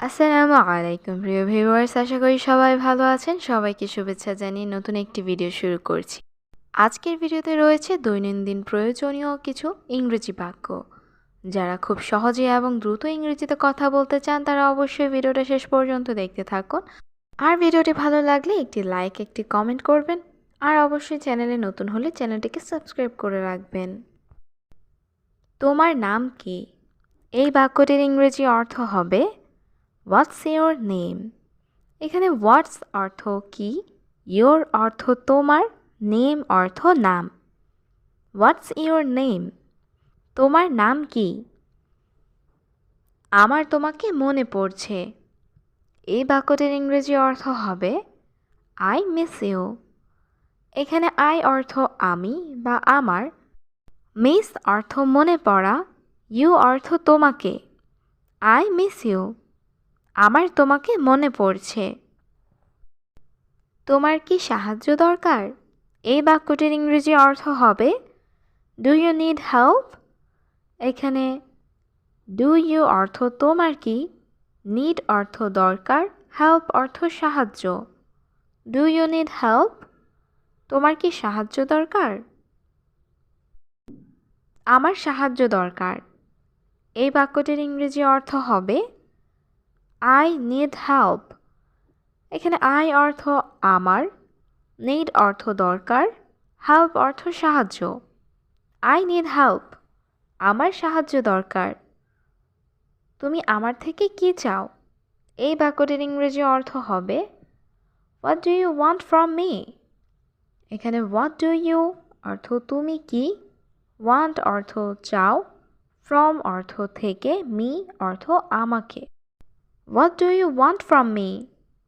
আসসালামু আলাইকুম, প্রিয় ভিউয়ার্স আশা করি সবাই ভালো আছেন। সবাইকে শুভেচ্ছা জানিয়ে নতুন একটি ভিডিও শুরু করছি। আজকের ভিডিওতে রয়েছে দৈনন্দিন প্রয়োজনীয় কিছু ইংরেজি বাক্য। যারা খুব সহজে এবং দ্রুত ইংরেজিতে কথা বলতে চান, তারা অবশ্যই ভিডিওটা শেষ পর্যন্ত দেখতে থাকুন। আর ভিডিওটি ভালো লাগলে একটি লাইক একটি কমেন্ট করবেন। আর অবশ্যই চ্যানেলে নতুন হলে চ্যানেলটিকে সাবস্ক্রাইব করে রাখবেন। তোমার নাম কি? এই বাক্যটির ইংরেজি অর্থ হবে হোয়াটস ইয়োর নেম এখানে হোয়াটস অর্থ কি? ইয়োর অর্থ তোমার নেম অর্থ নাম। হোয়াটস ইয়োর নেম তোমার নাম কি? আমার তোমাকে মনে পড়ছে। এই বাক্যটির ইংরেজি অর্থ হবে আই মিস ইউ এখানে আই অর্থ আমি বা আমার মিস অর্থ মনে পড়া ইউ অর্থ তোমাকে আই মিস ইউ আমার তোমাকে মনে পড়ছে। তোমার কি সাহায্য দরকার? এই বাক্যটির ইংরেজি অর্থ হবে ডু ইউ নিড হেল্প এখানে ডু ইউ অর্থ তোমার কি? নিড অর্থ দরকার হেল্প অর্থ সাহায্য। ডু ইউ নিড হেল্প তোমার কি সাহায্য দরকার? আমার সাহায্য দরকার। এই বাক্যটির ইংরেজি অর্থ হবে আই নিড হেল্প এখানে আই অর্থ আমার নিড অর্থ দরকার হেল্প অর্থ সাহায্য। আই নিড হেল্প আমার সাহায্য দরকার। তুমি আমার থেকে কি চাও? এই বাক্যটির ইংরেজি অর্থ হবে what do you want from me এখানে হোয়াট ডু ইউ অর্থ তুমি কি? ওয়ান্ট অর্থ চাও ফ্রম অর্থ থেকে মি অর্থ আমাকে। What do you want from me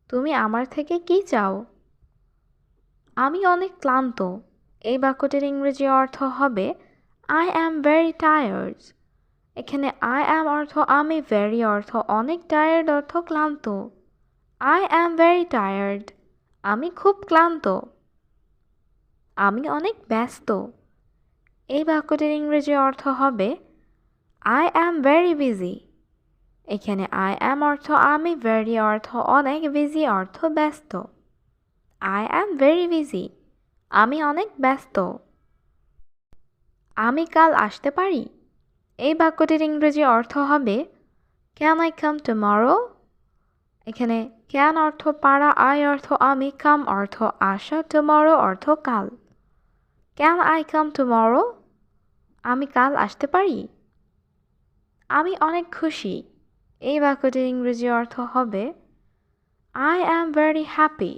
তুমি আমার থেকে কি চাও? আমি অনেক ক্লান্ত। এই বাক্যটির ইংরেজি অর্থ হবে আই অ্যাম ভেরি টায়ার্ড এখানে আই অ্যাম অর্থ, আমি ভেরি অর্থ, অনেক টায়ার্ড অর্থ, ক্লান্ত। আই অ্যাম ভেরি টায়ার্ড আমি খুব ক্লান্ত। আমি অনেক ব্যস্ত। এই বাক্যটির ইংরেজি অর্থ হবে আই অ্যাম ভেরি বিজি এখানে আই অ্যাম অর্থ আমি ভেরি অর্থ অনেক বিজি অর্থ ব্যস্ত। আই অ্যাম ভেরি বিজি আমি অনেক ব্যস্ত। আমি কাল আসতে পারি? এই বাক্যটির ইংরেজি অর্থ হবে ক্যান আই কাম টুমরো এখানে ক্যান অর্থ পারা আই অর্থ আমি কাম অর্থ আসা টুমরো অর্থ কাল। ক্যান আই কাম টুমরো আমি কাল আসতে পারি? আমি অনেক খুশি। এই বাক্যটির ইংরেজি অর্থ হবে আই অ্যাম ভেরি হ্যাপি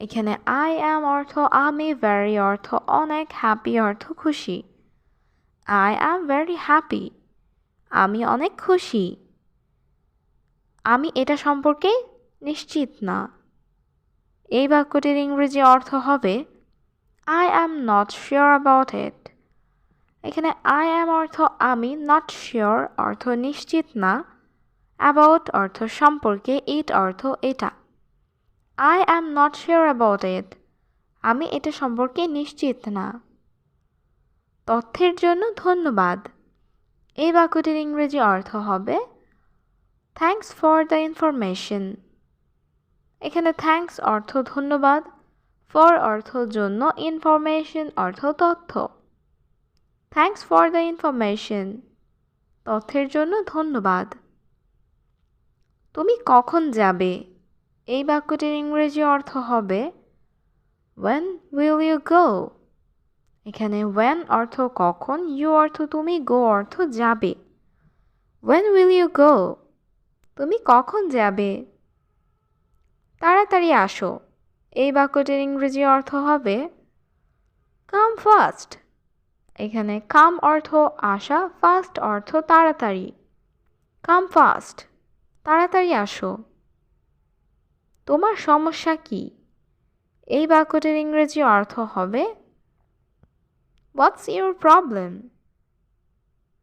এখানে আই অ্যাম অর্থ, আমি ভেরি অর্থ, অনেক হ্যাপি অর্থ, খুশি আই অ্যাম ভেরি হ্যাপি আমি অনেক খুশি আমি এটা সম্পর্কে নিশ্চিত না এই বাক্যটির ইংরেজি অর্থ হবে I am not sure about it এখানে আই অ্যাম অর্থ, আমি নট শিওর অর্থ, নিশ্চিত না অ্যাবাউট অর্থ সম্পর্কে ইট অর্থ এটা। I am not sure about it আমি এটা সম্পর্কে নিশ্চিত না। তথ্যের জন্য ধন্যবাদ। এই বাক্যটির ইংরেজি অর্থ হবে থ্যাংকস ফর দ্য ইনফরমেশন এখানে থ্যাংকস অর্থ ধন্যবাদ ফর অর্থ জন্য ইনফরমেশন অর্থ তথ্য। থ্যাংকস ফর দ্য ইনফরমেশন তথ্যের জন্য ধন্যবাদ। তুমি কখন যাবে? এই বাক্যটির ইংরেজি অর্থ হবে ওয়েন উইল ইউ গো এখানে ওয়েন অর্থ কখন ইউ অর্থ তুমি গো অর্থ যাবে। ওয়েন উইল ইউ গো তুমি কখন যাবে? তাড়াতাড়ি আসো। এই বাক্যটির ইংরেজি অর্থ হবে কাম ফাস্ট এখানে কাম অর্থ আসা ফাস্ট অর্থ তাড়াতাড়ি। কাম ফাস্ট তাড়াতাড়ি আসো। তোমার সমস্যা কি? এই বাক্যটির ইংরেজি অর্থ হবে হোয়াটস ইউর প্রবলেম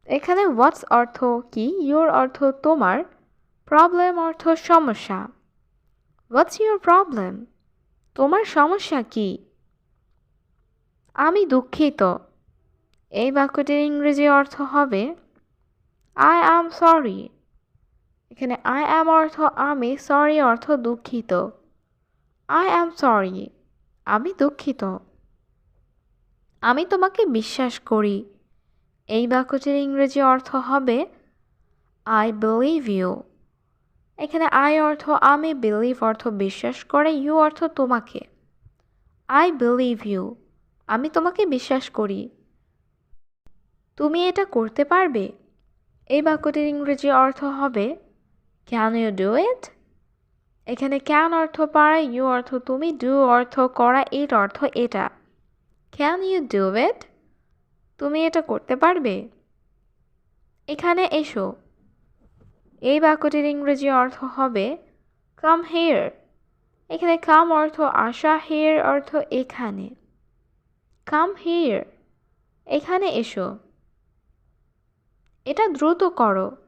এখানে হোয়াটস অর্থ কি? ইউর অর্থ তোমার প্রবলেম অর্থ সমস্যা। হোয়াটস ইউর প্রবলেম তোমার সমস্যা কি? আমি দুঃখিত। এই বাক্যটির ইংরেজি অর্থ হবে আই অ্যাম সরি এখানে আই অ্যাম অর্থ, আমি সরি অর্থ দুঃখিত। আই অ্যাম সরি আমি দুঃখিত। আমি তোমাকে বিশ্বাস করি। এই বাক্যটির ইংরেজি অর্থ হবে আই বিলিভ ইউ এখানে আই অর্থ, আমি বিলিভ অর্থ বিশ্বাস করে ইউ অর্থ তোমাকে। আই বিলিভ ইউ আমি তোমাকে বিশ্বাস করি। তুমি এটা করতে পারবে? এই বাক্যটির ইংরেজি অর্থ হবে ক্যান ইউ ডু ইট এখানে ক্যান অর্থ পারা ইউ অর্থ তুমি ডু অর্থ করা ইট অর্থ এটা। ক্যান ইউ ডু ইট তুমি এটা করতে পারবে। এখানে এসো। এই বাক্যটির ইংরেজি অর্থ হবে কাম হেয়ার এখানে কাম অর্থ আসা হেয়ার অর্থ এখানে। কাম হেয়ার এখানে এসো। এটা দ্রুত করো।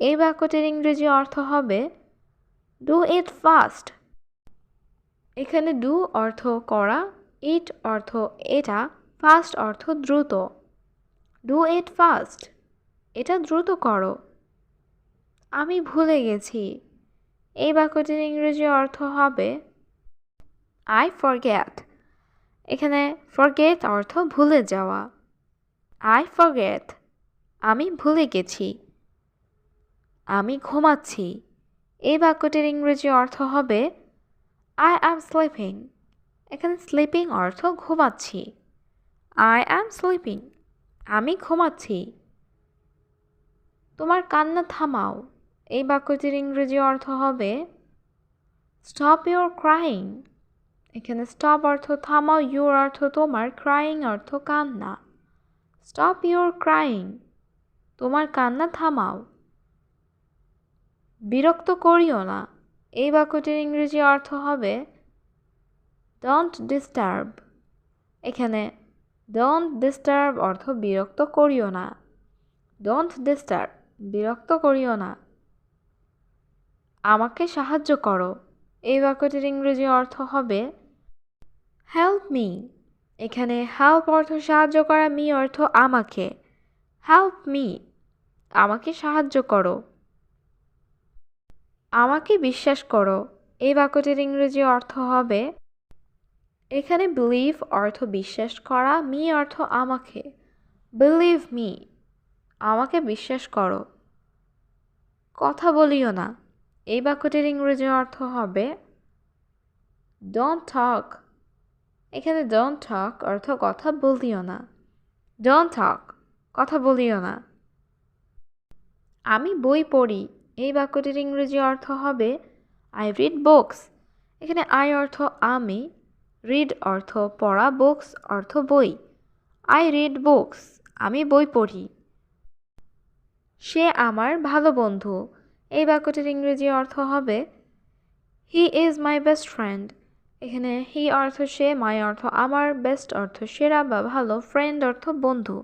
এই বাক্যটির ইংরেজি অর্থ হবে ডু ইট ফাস্ট এখানে ডু অর্থ করা ইট অর্থ এটা ফাস্ট অর্থ দ্রুত। ডু ইট ফাস্ট এটা দ্রুত করো। আমি ভুলে গেছি। এই বাক্যটির ইংরেজি অর্থ হবে আই ফরগেট এখানে ফরগেট অর্থ ভুলে যাওয়া। আই ফরগেট আমি ভুলে গেছি। আমি ঘুমাচ্ছি। এই বাক্যটির ইংরেজি অর্থ হবে আই অ্যাম স্লিপিং এখানে স্লিপিং অর্থ ঘুমাচ্ছি। আই অ্যাম স্লিপিং আমি ঘুমাচ্ছি। তোমার কান্না থামাও। এই বাক্যটির ইংরেজি অর্থ হবে স্টপ ইউর ক্রাইং এখানে স্টপ অর্থ থামাও ইউর অর্থ তোমার ক্রাইং অর্থ কান্না। স্টপ ইউর ক্রাইং তোমার কান্না থামাও। বিরক্ত করিও না। এই বাক্যটির ইংরেজি অর্থ হবে ডোন্ট ডিস্টার্ব এখানে ডোন্ট ডিস্টার্ব অর্থ বিরক্ত করিও না। ডোন্ট ডিস্টার্ব বিরক্ত করিও না। আমাকে সাহায্য করো। এই বাক্যটির ইংরেজি অর্থ হবে হেল্প মি এখানে হেল্প অর্থ সাহায্য করা মি অর্থ আমাকে। হেল্প মি আমাকে সাহায্য করো। আমাকে বিশ্বাস করো, এই বাক্যটির ইংরেজি অর্থ হবে, এখানে বিলিভ অর্থ বিশ্বাস করা মি অর্থ আমাকে বিলিভ মি আমাকে বিশ্বাস করো। কথা বলিও না, এই বাক্যটির ইংরেজি অর্থ হবে ডোন্ট টক এখানে ডোন্ট টক অর্থ কথা বলিও না ডোন্ট টক কথা বলিও না। আমি বই পড়ি এই বাক্যটির ইংরেজি অর্থ হবে আই রিড বুকস এখানে আই অর্থ আমি রিড অর্থ পড়া বুকস অর্থ বই আই রিড বুকস আমি বই পড়ি সে আমার ভালো বন্ধু এই বাক্যটির ইংরেজি অর্থ হবে he is my best friend এখানে হি অর্থ সে মাই অর্থ আমার বেস্ট অর্থ সেরা বা ভালো ফ্রেন্ড অর্থ বন্ধু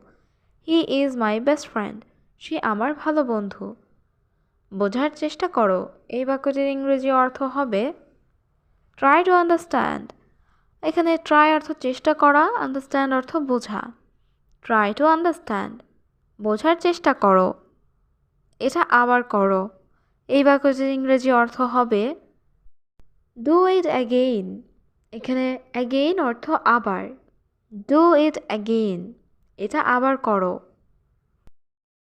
he is my best friend সে আমার ভালো বন্ধু বোঝার চেষ্টা করো। এই বাক্যটির ইংরেজি অর্থ হবে ট্রাই টু আন্ডারস্ট্যান্ড এখানে ট্রাই অর্থ চেষ্টা করা আন্ডারস্ট্যান্ড অর্থ বোঝা। ট্রাই টু আন্ডারস্ট্যান্ড বোঝার চেষ্টা করো। এটা আবার করো। এই বাক্যটির ইংরেজি অর্থ হবে ডু ইট অ্যাগেইন এখানে অ্যাগেইন অর্থ আবার। ডু ইট অ্যাগেইন এটা আবার করো।